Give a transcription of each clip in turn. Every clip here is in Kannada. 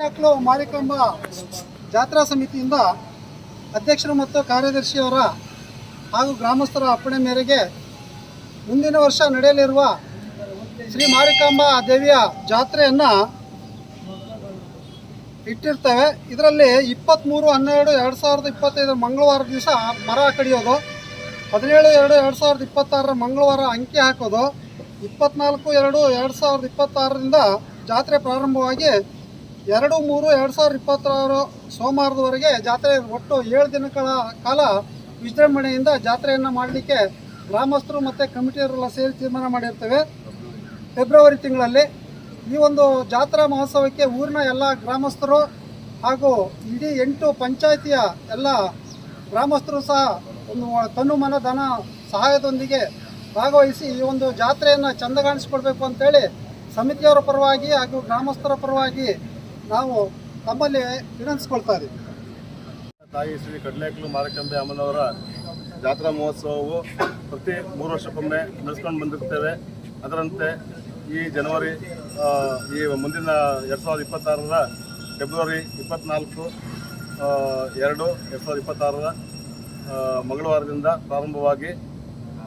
ಮಕ್ಕಳು ಮಾರಿಕಾಂಬ ಜಾತ್ರಾ ಸಮಿತಿಯಿಂದ ಅಧ್ಯಕ್ಷರು ಮತ್ತು ಕಾರ್ಯದರ್ಶಿಯವರ ಹಾಗೂ ಗ್ರಾಮಸ್ಥರ ಅಪ್ಪಣೆ ಮೇರೆಗೆ ಮುಂದಿನ ವರ್ಷ ನಡೆಯಲಿರುವ ಶ್ರೀ ಮಾರಿಕಾಂಬ ದೇವಿಯ ಜಾತ್ರೆಯನ್ನು ಇಟ್ಟಿರ್ತೇವೆ. ಇದರಲ್ಲಿ ಇಪ್ಪತ್ತ್ಮೂರು ಹನ್ನೆರಡು, ಎರಡು ಸಾವಿರದ ಇಪ್ಪತ್ತೈದರ ಮಂಗಳವಾರ ದಿವಸ ಮರ ಕಡಿಯೋದು, ಹದಿನೇಳು, ಎರಡು ಎರಡು ಸಾವಿರದ ಇಪ್ಪತ್ತಾರರ ಮಂಗಳವಾರ ಅಂಕಿ ಹಾಕೋದು, ಇಪ್ಪತ್ನಾಲ್ಕು, ಎರಡು ಎರಡು ಸಾವಿರದ ಇಪ್ಪತ್ತಾರರಿಂದ ಜಾತ್ರೆ ಪ್ರಾರಂಭವಾಗಿ ಎರಡು ಮೂರು ಎರಡು ಸಾವಿರದ ಇಪ್ಪತ್ತಾರು ಸೋಮವಾರದವರೆಗೆ ಜಾತ್ರೆ ಒಟ್ಟು ಏಳು ದಿನಗಳ ಕಾಲ ವಿಜೃಂಭಣೆಯಿಂದ ಜಾತ್ರೆಯನ್ನು ಮಾಡಲಿಕ್ಕೆ ಗ್ರಾಮಸ್ಥರು ಮತ್ತು ಕಮಿಟಿಯವರೆಲ್ಲ ಸೇರಿ ತೀರ್ಮಾನ ಮಾಡಿರ್ತೇವೆ. ಫೆಬ್ರವರಿ ತಿಂಗಳಲ್ಲಿ ಈ ಒಂದು ಜಾತ್ರಾ ಮಹೋತ್ಸವಕ್ಕೆ ಊರಿನ ಎಲ್ಲ ಗ್ರಾಮಸ್ಥರು ಹಾಗೂ ಇಡೀ ಎಂಟು ಪಂಚಾಯಿತಿಯ ಎಲ್ಲ ಗ್ರಾಮಸ್ಥರು ಸಹ ಒಂದು ತನು ಮನ ಧನ ಸಹಾಯದೊಂದಿಗೆ ಭಾಗವಹಿಸಿ ಈ ಒಂದು ಜಾತ್ರೆಯನ್ನು ಚಂದಗಾಣಿಸ್ಕೊಡ್ಬೇಕು ಅಂತೇಳಿ ಸಮಿತಿಯವರ ಪರವಾಗಿ ಹಾಗೂ ಗ್ರಾಮಸ್ಥರ ಪರವಾಗಿ ನಾವು ತಮ್ಮಲ್ಲಿ ವಿನಂತಿಸ್ಕೊಳ್ತಾ ಇದ್ದೀವಿ. ತಾಯಿ ಶ್ರೀ ಕಡಲೇಕಲು ಮಾರಕಂಬೆ ಅಮ್ಮನವರ ಜಾತ್ರಾ ಮಹೋತ್ಸವವು ಪ್ರತಿ ಮೂರು ವರ್ಷಕ್ಕೊಮ್ಮೆ ನಡೆಸ್ಕೊಂಡು ಬಂದಿರ್ತೇವೆ. ಅದರಂತೆ ಈ ಜನವರಿ ಈ ಮುಂದಿನ ಎರಡು ಸಾವಿರದ ಇಪ್ಪತ್ತಾರರ ಫೆಬ್ರವರಿ ಇಪ್ಪತ್ತ್ನಾಲ್ಕು ಎರಡು ಎರಡು ಸಾವಿರದ ಇಪ್ಪತ್ತಾರರ ಮಂಗಳವಾರದಿಂದ ಪ್ರಾರಂಭವಾಗಿ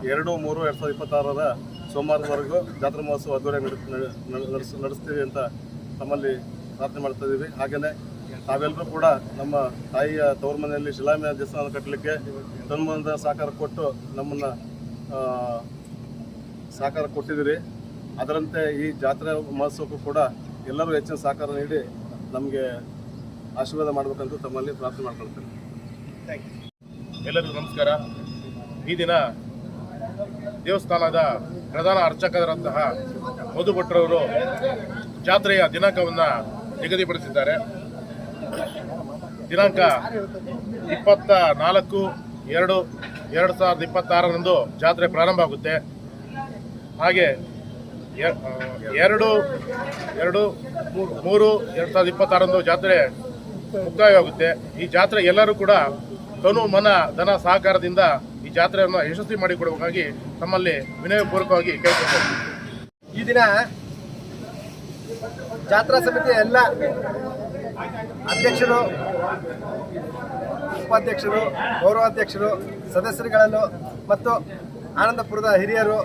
ಎರಡು ಮೂರು ಎರಡು ಸಾವಿರದ ಇಪ್ಪತ್ತಾರರ ಸೋಮವಾರದವರೆಗೂ ಜಾತ್ರಾ ಮಹೋತ್ಸವ ಅದ್ದೂರಿಯಾಗಿ ನಡೆ ನಡೆ- ನಡೆಸ್, ನಡೆಸ್ತೀವಿ ಅಂತ ತಮ್ಮಲ್ಲಿ ಪ್ರಾರ್ಥನೆ ಮಾಡ್ತಾ ಇದ್ದೀವಿ ಹಾಗೆಯೇ ತಾವೆಲ್ಲರೂ ಕೂಡ ನಮ್ಮ ತಾಯಿಯ ತವರು ಮನೆಯಲ್ಲಿ ಶಿಲಾಮಯ ದೇವಸ್ಥಾನ ಕಟ್ಟಲಿಕ್ಕೆ ತನ್ಮನದ ಸಹಕಾರ ಕೊಟ್ಟು ನಮ್ಮನ್ನು ಸಹಕಾರ ಕೊಟ್ಟಿದ್ದೀರಿ. ಅದರಂತೆ ಈ ಜಾತ್ರೆ ಮಹೋತ್ಸವಕ್ಕೂ ಕೂಡ ಎಲ್ಲರೂ ಹೆಚ್ಚಿನ ಸಹಕಾರ ನೀಡಿ ನಮಗೆ ಆಶೀರ್ವಾದ ಮಾಡಬೇಕಂತ ತಮ್ಮಲ್ಲಿ ಪ್ರಾರ್ಥನೆ ಮಾಡ್ಕೊಳ್ತೇನೆ. ಎಲ್ಲರಿಗೂ ನಮಸ್ಕಾರ. ಈ ದಿನ ದೇವಸ್ಥಾನದ ಪ್ರಧಾನ ಅರ್ಚಕರಾದಂತಹ ಮಧುಭಟ್ರವರು ಜಾತ್ರೆಯ ದಿನಾಂಕವನ್ನು ನಿಗದಿಪಡಿಸಿದ್ದಾರೆ. ದಿನಾಂಕ ಇಪ್ಪತ್ತ ನಾಲ್ಕು ಎರಡು ಎರಡು ಸಾವಿರದ ಇಪ್ಪತ್ತಾರರಂದು ಜಾತ್ರೆ ಪ್ರಾರಂಭ ಆಗುತ್ತೆ. ಹಾಗೆ ಎರಡು ಎರಡು ಮೂರು- ಎರಡು ಸಾವಿರದ ಇಪ್ಪತ್ತಾರರಂದು ಜಾತ್ರೆ ಮುಕ್ತಾಯವಾಗುತ್ತೆ. ಈ ಜಾತ್ರೆ ಎಲ್ಲರೂ ಕೂಡ ತನು ಮನ ಧನ ಸಹಕಾರದಿಂದ ಈ ಜಾತ್ರೆಯನ್ನು ಯಶಸ್ವಿ ಮಾಡಿಕೊಡಬೇಕಾಗಿ ತಮ್ಮಲ್ಲಿ ವಿನಯಪೂರ್ವಕವಾಗಿ ಕೇಳ್ಕೊಳ್ತೇನೆ ಈ ದಿನ ಜಾತ್ರಾ ಸಮಿತಿಯ ಎಲ್ಲ ಅಧ್ಯಕ್ಷರು, ಉಪಾಧ್ಯಕ್ಷರು, ಗೌರವಾಧ್ಯಕ್ಷರು, ಸದಸ್ಯರುಗಳನ್ನು ಮತ್ತು ಆನಂದಪುರದ ಹಿರಿಯರು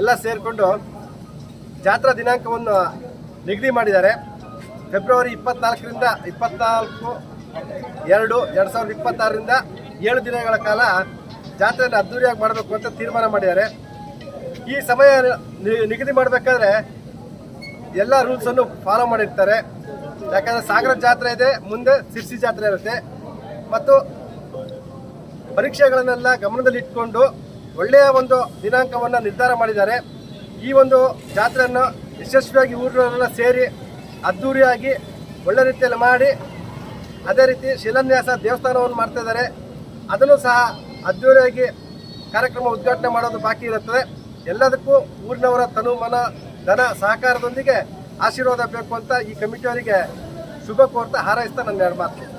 ಎಲ್ಲ ಸೇರಿಕೊಂಡು ಜಾತ್ರಾ ದಿನಾಂಕವನ್ನು ನಿಗದಿ ಮಾಡಿದ್ದಾರೆ. ಫೆಬ್ರವರಿ ಇಪ್ಪತ್ನಾಲ್ಕರಿಂದ ಇಪ್ಪತ್ನಾಲ್ಕು, ಎರಡು ಎರಡು ಸಾವಿರದ ಇಪ್ಪತ್ತಾರರಿಂದ ಏಳು ದಿನಗಳ ಕಾಲ ಜಾತ್ರೆಯನ್ನು ಅದ್ದೂರಿಯಾಗಿ ಮಾಡಬೇಕು ಅಂತ ತೀರ್ಮಾನ ಮಾಡಿದ್ದಾರೆ. ಈ ಸಮಯ ನಿಗದಿ ಮಾಡಬೇಕಾದ್ರೆ ಎಲ್ಲ ರೂಲ್ಸನ್ನು ಫಾಲೋ ಮಾಡಿರ್ತಾರೆ. ಯಾಕಂದರೆ ಸಾಗರ ಜಾತ್ರೆ ಇದೆ, ಮುಂದೆ ಸಿರ್ಸಿ ಜಾತ್ರೆ ಇರುತ್ತೆ. ಮತ್ತು ಪರೀಕ್ಷೆಗಳನ್ನೆಲ್ಲ ಗಮನದಲ್ಲಿ ಇಟ್ಕೊಂಡು ಒಳ್ಳೆಯ ಒಂದು ದಿನಾಂಕವನ್ನು ನಿರ್ಧಾರ ಮಾಡಿದ್ದಾರೆ. ಈ ಒಂದು ಜಾತ್ರೆಯನ್ನು ಯಶಸ್ವಿಯಾಗಿ ಊರಿನವರೆಲ್ಲ ಸೇರಿ ಅದ್ಧೂರಿಯಾಗಿ ಒಳ್ಳೆ ರೀತಿಯಲ್ಲಿ ಮಾಡಿ, ಅದೇ ರೀತಿ ಶಿಲಾನ್ಯಾಸ ದೇವಸ್ಥಾನವನ್ನು ಮಾಡ್ತಾ ಇದ್ದಾರೆ. ಅದನ್ನು ಸಹ ಅದ್ಧೂರಿಯಾಗಿ ಕಾರ್ಯಕ್ರಮ ಉದ್ಘಾಟನೆ ಮಾಡೋದು ಬಾಕಿ ಇರುತ್ತದೆ. ಎಲ್ಲದಕ್ಕೂ ಊರಿನವರ ತನು ಮನ ಧನ ಸಹಕಾರದೊಂದಿಗೆ ಆಶೀರ್ವಾದ ಬೇಕು ಅಂತ ಈ ಕಮಿಟಿಯವರಿಗೆ ಶುಭ ಕೋರ್ತಾ ಹಾರೈಸ್ತಾ ನನ್ನ ಎರಡು ಮಾತು.